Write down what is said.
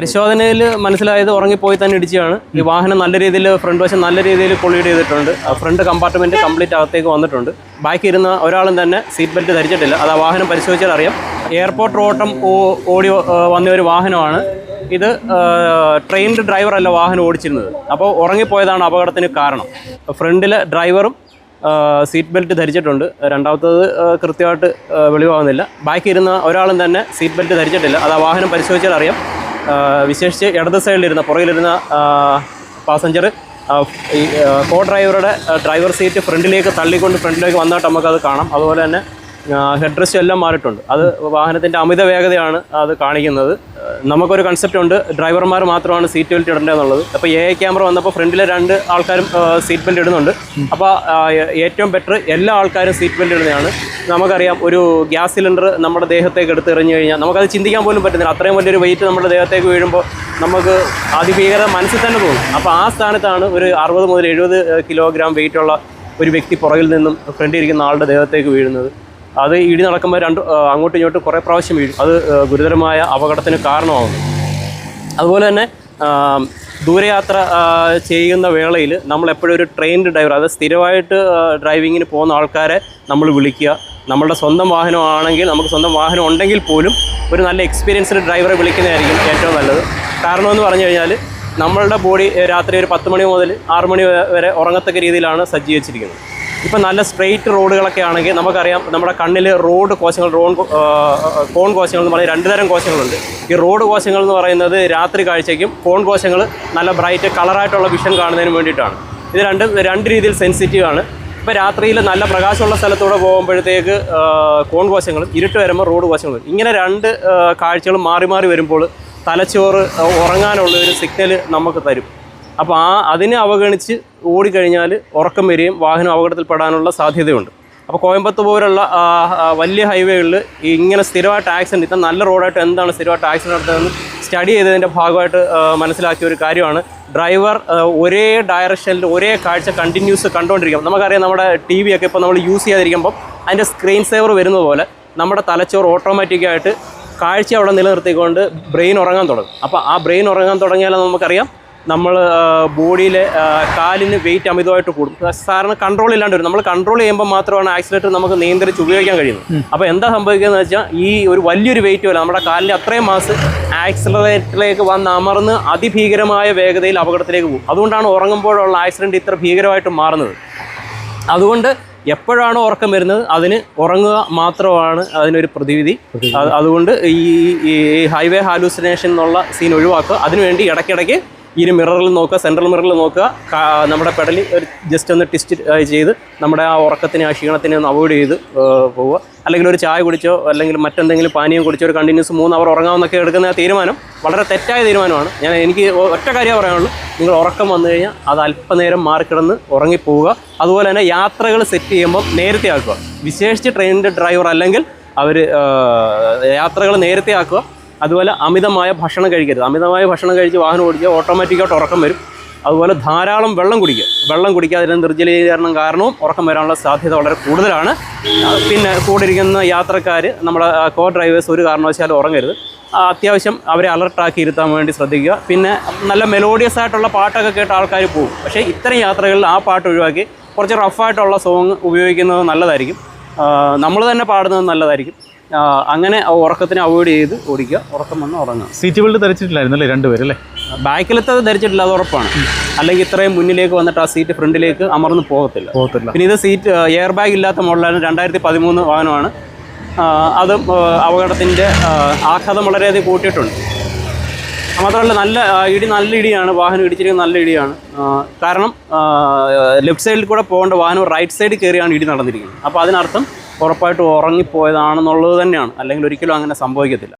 പരിശോധനയിൽ മനസ്സിലായത് ഉറങ്ങിപ്പോയി തന്നെ ഇടിച്ചാണ് ഈ വാഹനം നല്ല രീതിയിൽ ഫ്രണ്ട് വശം നല്ല രീതിയിൽ കൊളീഡ് ചെയ്തിട്ടുണ്ട്. ഫ്രണ്ട് കമ്പാർട്ട്മെന്റ് കംപ്ലീറ്റ് അകത്തേക്ക് വന്നിട്ടുണ്ട്. ബാക്കി ഇരുന്ന ഒരാളും തന്നെ സീറ്റ് ബെൽറ്റ് ധരിച്ചിട്ടില്ല. അത് ആ വാഹനം പരിശോധിച്ചാൽ അറിയാം. എയർപോർട്ട് ഓട്ടം ഓടി വന്ന ഒരു വാഹനമാണ്. ഇത് ട്രെയിൻഡ് ഡ്രൈവർ അല്ല വാഹനം ഓടിച്ചിരുന്നത്. അപ്പോൾ ഉറങ്ങിപ്പോയതാണ് അപകടത്തിന് കാരണം. ഫ്രണ്ടിലെ ഡ്രൈവറും സീറ്റ് ബെൽറ്റ് ധരിച്ചിട്ടുണ്ട്. രണ്ടാമത്തത് കൃത്യമായിട്ട് വെളിവാകുന്നില്ല. ബാക്കി ഇരുന്ന ഒരാളും തന്നെ സീറ്റ് ബെൽറ്റ് ധരിച്ചിട്ടില്ല. അത് ആ വാഹനം പരിശോധിച്ചാൽ അറിയാം. വിശേഷിച്ച് ഇടത് സൈഡിലിരുന്ന പുറകിലിരുന്ന പാസഞ്ചർ ഈ കോ ഡ്രൈവറുടെ ഡ്രൈവർ സീറ്റ് ഫ്രണ്ടിലേക്ക് തള്ളിക്കൊണ്ട് ഫ്രണ്ടിലേക്ക് വന്നിട്ട് നമുക്കത് കാണാം. അതുപോലെ തന്നെ ഹെഡ് റെസ്റ്റ് എല്ലാം മാറിയിട്ടുണ്ട്. അത് വാഹനത്തിന്റെ അമിത വേഗതയാണ് അത് കാണിക്കുന്നത്. നമുക്കൊരു കൺസെപ്റ്റ് ഉണ്ട്. ഡ്രൈവർമാർ മാത്രമാണ് സീറ്റ് ബെൽറ്റ് ഇടേണ്ടതെന്നുള്ളത്. അപ്പോൾ എ ഐ ക്യാമറ വന്നപ്പോൾ ഫ്രണ്ടിലെ രണ്ട് ആൾക്കാരും സീറ്റ് ബെൽറ്റ് ഇടുന്നുണ്ട്. അപ്പോൾ ഏറ്റവും ബെറ്റർ എല്ലാ ആൾക്കാരും സീറ്റ് ബെൽറ്റ് ഇടുന്നതാണ്. നമുക്കറിയാം ഒരു ഗ്യാസ് സിലിണ്ടർ നമ്മുടെ ദേഹത്തേക്ക് എടുത്ത് എറിഞ്ഞു കഴിഞ്ഞാൽ നമുക്കത് ചിന്തിക്കാൻ പോലും പറ്റുന്നില്ല അത്രയും വലിയൊരു വെയിറ്റ് നമ്മുടെ ദേഹത്തേക്ക് വീഴുമ്പോൾ നമുക്ക് അതിഭീകര മനസ്സിൽ തന്നെ തോന്നും. അപ്പോൾ ആ സ്ഥാനത്താണ് ഒരു അറുപത് മുതൽ എഴുപത് കിലോഗ്രാം വെയിറ്റുള്ള ഒരു വ്യക്തി പുറകിൽ നിന്നും ഫ്രണ്ടിരിക്കുന്ന ആളുടെ ദേഹത്തേക്ക് വീഴുന്നത്. അത് ഇടി നടക്കുമ്പോൾ രണ്ട് അങ്ങോട്ടും ഇങ്ങോട്ടും കുറേ പ്രാവശ്യം വീഴും അത് ഗുരുതരമായ അപകടത്തിന് കാരണമാകുന്നു. അതുപോലെ തന്നെ ദൂരയാത്ര ചെയ്യുന്ന വേളയിൽ നമ്മൾ എപ്പോഴും ഒരു ട്രെയിൻഡ് ഡ്രൈവർ അതായത് സ്ഥിരമായിട്ട് ഡ്രൈവിങ്ങിന് പോകുന്ന ആൾക്കാരെ നമ്മൾ വിളിക്കുക. നമ്മളുടെ സ്വന്തം വാഹനമാണെങ്കിൽ നമുക്ക് സ്വന്തം വാഹനം ഉണ്ടെങ്കിൽ പോലും ഒരു നല്ല എക്സ്പീരിയൻസ്ഡ് ഡ്രൈവറെ വിളിക്കുന്നതായിരിക്കും ഏറ്റവും നല്ലത്. കാരണമെന്ന് പറഞ്ഞു കഴിഞ്ഞാൽ നമ്മളുടെ ബോഡി രാത്രി ഒരു പത്ത് മണി മുതൽ ആറ് മണി വരെ ഉറങ്ങത്തക്ക രീതിയിലാണ് സജ്ജീകരിച്ചിരിക്കുന്നത്. ഇപ്പം നല്ല സ്ട്രെയിറ്റ് റോഡുകളൊക്കെ ആണെങ്കിൽ നമുക്കറിയാം നമ്മുടെ കണ്ണിൽ റോഡ് കോശങ്ങൾ റോൺ കോൺ കോശങ്ങൾ എന്ന് പറയുന്നത് രണ്ട് തരം കോശങ്ങളുണ്ട്. ഈ റോഡ് കോശങ്ങൾ എന്ന് പറയുന്നത് രാത്രി കാഴ്ചയ്ക്കും കോൺ കോശങ്ങൾ നല്ല ബ്രൈറ്റ് കളറായിട്ടുള്ള വിഷൻ കാണുന്നതിന് വേണ്ടിയിട്ടാണ്. ഇത് രണ്ടും രണ്ട് രീതിയിൽ സെൻസിറ്റീവ് ആണ്. ഇപ്പോൾ രാത്രിയിൽ നല്ല പ്രകാശമുള്ള സ്ഥലത്തൂടെ പോകുമ്പോഴത്തേക്ക് കോൺ കോശങ്ങളും ഇരുട്ട് വരുമ്പോൾ റോഡ് കോശങ്ങളും ഇങ്ങനെ രണ്ട് കാഴ്ചകളും മാറി മാറി വരുമ്പോൾ തലച്ചോറ് ഉറങ്ങാനുള്ള ഒരു സിഗ്നൽ നമുക്ക് തരും. അപ്പോൾ ആ അതിനെ അവഗണിച്ച് ഓടിക്കഴിഞ്ഞാൽ ഉറക്കം വരികയും വാഹനം അപകടത്തിൽപ്പെടാനുള്ള സാധ്യതയുണ്ട്. അപ്പോൾ കോയമ്പത്തൂർ പോലുള്ള വലിയ ഹൈവേകളിൽ ഇങ്ങനെ സ്ഥിരമായിട്ട് ആക്സിഡന്റ് ഇത്ര നല്ല റോഡായിട്ട് എന്താണ് സ്ഥിരമായിട്ട് ആക്സിഡന്റ് നടത്തുന്നതെന്ന് സ്റ്റഡി ചെയ്തതിന്റെ ഭാഗമായിട്ട് മനസ്സിലാക്കിയ ഒരു കാര്യമാണ്. ഡ്രൈവർ ഒരേ ഡയറക്ഷനിൽ ഒരേ കാഴ്ച കണ്ടിന്യൂസ് കണ്ടുകൊണ്ടിരിക്കും നമുക്കറിയാം നമ്മുടെ ടി വി ഒക്കെ ഇപ്പോൾ നമ്മൾ യൂസ് ചെയ്യാതിരിക്കുമ്പോൾ അതിന്റെ സ്ക്രീൻ സേവർ വരുന്ന പോലെ നമ്മുടെ തലച്ചോറ് ഓട്ടോമാറ്റിക്കായിട്ട് കാഴ്ച അവിടെ നിലനിർത്തിക്കൊണ്ട് ബ്രെയിൻ ഉറങ്ങാൻ തുടങ്ങും. അപ്പോൾ ആ ബ്രെയിൻ ഉറങ്ങാൻ തുടങ്ങിയാൽ നമുക്കറിയാം നമ്മൾ ബോഡിയിലെ കാലിന് വെയിറ്റ് അമിതമായിട്ട് കൂടും. സാറിന് കൺട്രോൾ ഇല്ലാണ്ട് വരും. നമ്മൾ കൺട്രോൾ ചെയ്യുമ്പോൾ മാത്രമാണ് ആക്സിലേറ്റർ നമുക്ക് നിയന്ത്രിച്ച് ഉപയോഗിക്കാൻ കഴിയുന്നത്. അപ്പോൾ എന്താ സംഭവിക്കുന്നത് വെച്ചാൽ ഈ ഒരു വലിയൊരു വെയിറ്റ് പോലെ നമ്മുടെ കാലിന്റെ അത്രയും മാസ് ആക്സിലറേറ്ററിലേക്ക് വന്ന് അമർന്ന് അതിഭീകരമായ വേഗതയിൽ അപകടത്തിലേക്ക് പോകും. അതുകൊണ്ടാണ് ഉറങ്ങുമ്പോഴുള്ള ആക്സിഡന്റ് ഇത്ര ഭീകരമായിട്ട് മാറുന്നത്. അതുകൊണ്ട് എപ്പോഴാണ് ഉറക്കം വരുന്നത്? അതിന് ഉറങ്ങുക മാത്രമാണ് അതിനൊരു പ്രതിവിധി. അതുകൊണ്ട് ഈ ഈ ഹൈവേ ഹാലൂസിനേഷൻ എന്നുള്ള സീൻ ഒഴിവാക്കുക. അതിനുവേണ്ടി ഇടയ്ക്കിടയ്ക്ക് ഇരു മിററിൽ നോക്കുക സെൻട്രൽ മിററിൽ നോക്കുക. നമ്മുടെ പെടലി ഒരു ജസ്റ്റ് ഒന്ന് ടിസ്റ്റ് ചെയ്ത് നമ്മുടെ ആ ഉറക്കത്തിനെ ആ ക്ഷീണത്തിനെ ഒന്ന് അവോയ്ഡ് ചെയ്ത് പോവുക. അല്ലെങ്കിൽ ഒരു ചായ കുടിച്ചോ അല്ലെങ്കിൽ മറ്റെന്തെങ്കിലും പാനീയം കുടിച്ചോ ഒരു കണ്ടിന്യൂസ് മൂന്ന് അവർ ഉറങ്ങാമെന്നൊക്കെ എടുക്കുന്ന തീരുമാനം വളരെ തെറ്റായ തീരുമാനമാണ്. ഞാൻ എനിക്ക് ഒറ്റ കാര്യമേ പറയാനുള്ളൂ. നിങ്ങൾ ഉറക്കം വന്നു കഴിഞ്ഞാൽ അത് അല്പനേരം മാറിക്കിടന്ന് ഉറങ്ങിപ്പോവുക. അതുപോലെ തന്നെ യാത്രകൾ സെറ്റ് ചെയ്യുമ്പോൾ നേരത്തെ ആക്കുക. വിശേഷിച്ച് ട്രെയിനിന്റെ ഡ്രൈവർ അല്ലെങ്കിൽ അവർ യാത്രകൾ നേരത്തെ ആക്കുക. അതുപോലെ അമിതമായ ഭക്ഷണം കഴിക്കരുത്. അമിതമായ ഭക്ഷണം കഴിച്ച് വാഹനം ഓടിക്കുക ഓട്ടോമാറ്റിക്കായിട്ട് ഉറക്കം വരും. അതുപോലെ ധാരാളം വെള്ളം കുടിക്കുക. വെള്ളം കുടിക്കാതിരുന്ന നിർജലീകരണം കാരണവും ഉറക്കം വരാനുള്ള സാധ്യത വളരെ കൂടുതലാണ്. പിന്നെ കൂടെ ഇരിക്കുന്ന യാത്രക്കാർ നമ്മുടെ കോ ഡ്രൈവേഴ്സ് ഒരു കാരണവശാലും ഉറങ്ങരുത്. അത്യാവശ്യം അവരെ അലർട്ടാക്കി ഇരുത്താൻ വേണ്ടി ശ്രദ്ധിക്കുക. പിന്നെ നല്ല മെലോഡിയസ് ആയിട്ടുള്ള പാട്ടൊക്കെ കേട്ട് ആൾക്കാർ പോകും പക്ഷേ ഇത്തരം യാത്രകളിൽ ആ പാട്ട് ഒഴിവാക്കി കുറച്ച് റഫായിട്ടുള്ള സോങ് ഉപയോഗിക്കുന്നത് നല്ലതായിരിക്കും. നമ്മൾ തന്നെ പാടുന്നത് നല്ലതായിരിക്കും. അങ്ങനെ ഉറക്കത്തിനെ അവോയ്ഡ് ചെയ്ത് ഓടിക്കുക. ഉറക്കം വന്ന് ഉറങ്ങുക. സീറ്റ് ബെൽറ്റ് ധരിച്ചിട്ടില്ലായിരുന്നു അല്ലേ രണ്ടുപേരും അല്ലേ? ബാക്കിലത്തത് ധരിച്ചിട്ടില്ല അത് ഉറപ്പാണ്. അല്ലെങ്കിൽ ഇത്രയും മുന്നിലേക്ക് വന്നിട്ട് ആ സീറ്റ് ഫ്രണ്ടിലേക്ക് അമർന്ന് പോകത്തില്ല. പോകത്തില്ല. പിന്നെ ഇത് സീറ്റ് എയർ ബാഗ് ഇല്ലാത്ത മോഡലാണ്. രണ്ടായിരത്തി പതിമൂന്ന് വാഹനമാണ് അത് അതും അപകടത്തിന്റെ ആഘാതം വളരെയധികം കൂട്ടിയിട്ടുണ്ട്. മാത്രമല്ല നല്ല ഇടി നല്ല ഇടിയാണ്. വാഹനം ഇടിച്ചിരിക്കുന്നത് നല്ല ഇടിയാണ്. കാരണം ലെഫ്റ്റ് സൈഡിൽ കൂടെ പോകേണ്ട വാഹനം റൈറ്റ് സൈഡിൽ കയറിയാണ് ഇടി നടന്നിരിക്കുന്നത്. അപ്പോൾ അതിനർത്ഥം ഉറപ്പായിട്ടും ഉറങ്ങിപ്പോയതാണെന്നുള്ളത് തന്നെയാണ്. അല്ലെങ്കിൽ ഒരിക്കലും അങ്ങനെ സംഭവിക്കത്തില്ല.